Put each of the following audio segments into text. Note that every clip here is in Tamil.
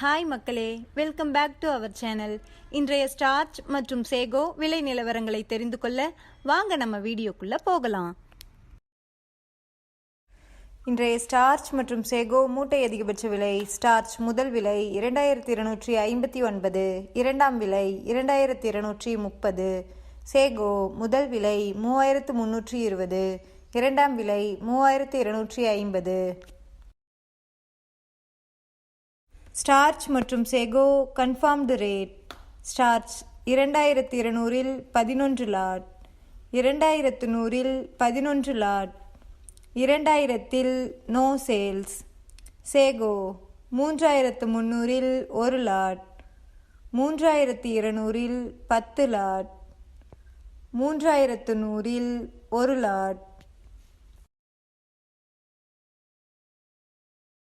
ஹாய் மக்களே. Welcome back to our channel இன்றைய ஸ்டார்ச் மற்றும் சேகோ விலை நிலவரங்களை தெரிந்து கொள்ள வாங்க நம்ம வீடியோக்குள்ள போகலாம். இன்றைய ஸ்டார்ச் மற்றும் சேகோ மூட்டை அதிகபட்ச விலை ஸ்டார்ச் முதல் விலை இரண்டாயிரத்தி இருநூற்றி ஐம்பத்தி ஒன்பது இரண்டாம் விலை இரண்டாயிரத்தி இருநூற்றி முப்பது சேகோ முதல் விலை மூவாயிரத்து முன்னூற்றி இருபது இரண்டாம் விலை மூவாயிரத்து இருநூற்றி ஐம்பது. ஸ்டார்ச் மற்றும் செகோ கன்ஃபார்ம்டு ரேட் ஸ்டார்ச் இரண்டாயிரத்து இருநூறில் பதினொன்று லாட். இரண்டாயிரத்து நூறில் பதினொன்று லாட். இரண்டாயிரத்தில் நோ சேல்ஸ் சேகோ மூன்றாயிரத்து முந்நூறில் ஒரு லாட். மூன்றாயிரத்து இருநூறில் பத்து லாட். மூன்றாயிரத்து நூறில் ஒரு லாட்.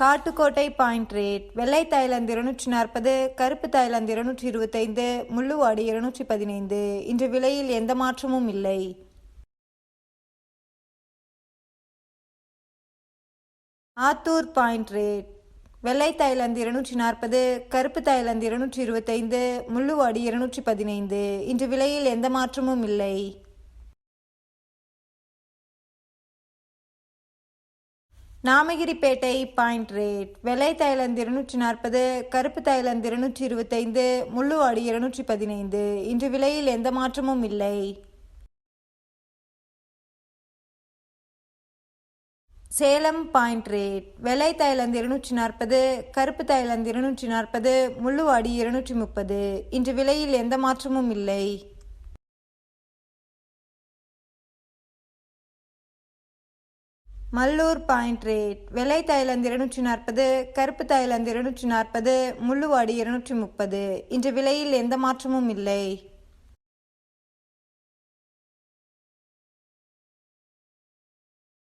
காட்டுக்கோட்டை பாயிண்ட் ரேட் வெள்ளை தாய்லாந்து இருநூற்றி நாற்பது கருப்பு தாய்லாந்து இருநூற்றி இருபத்தைந்து முள்ளுவாடி இருநூற்றி பதினைந்து. இன்று விலையில் எந்த மாற்றமும் இல்லை. ஆத்தூர் பாயிண்ட் ரேட் வெள்ளை தாய்லாந்து இருநூற்றி நாற்பது கருப்பு தாய்லாந்து இருநூற்றி இருபத்தைந்து முள்ளுவாடி இருநூற்றி பதினைந்து. இன்று விலையில் எந்த மாற்றமும் இல்லை. Namagiripettai point rate. வெள்ளை தைலந்து இருநூற்றி நாற்பது கருப்பு தைலந்து இருநூற்றி இருபத்தைந்து முள்ளுவாடி இருநூற்றி பதினைந்து. இன்று விலையில் எந்த மாற்றமும் இல்லை. Salem point rate. வெள்ளை தைலந்து இருநூற்றி நாற்பது கருப்பு தைலந்து இருநூற்றி நாற்பது முள்ளுவாடி இருநூற்றி முப்பது. இன்று விலையில் எந்த மாற்றமும் இல்லை. Mallur point rate. வெள்ளை தாய்லாந்து இருநூற்றி நாற்பது கருப்பு தாய்லாந்து இருநூற்றி நாற்பது முள்ளுவாடி இருநூற்றி முப்பது இன்று விலையில் எந்த மாற்றமும் இல்லை.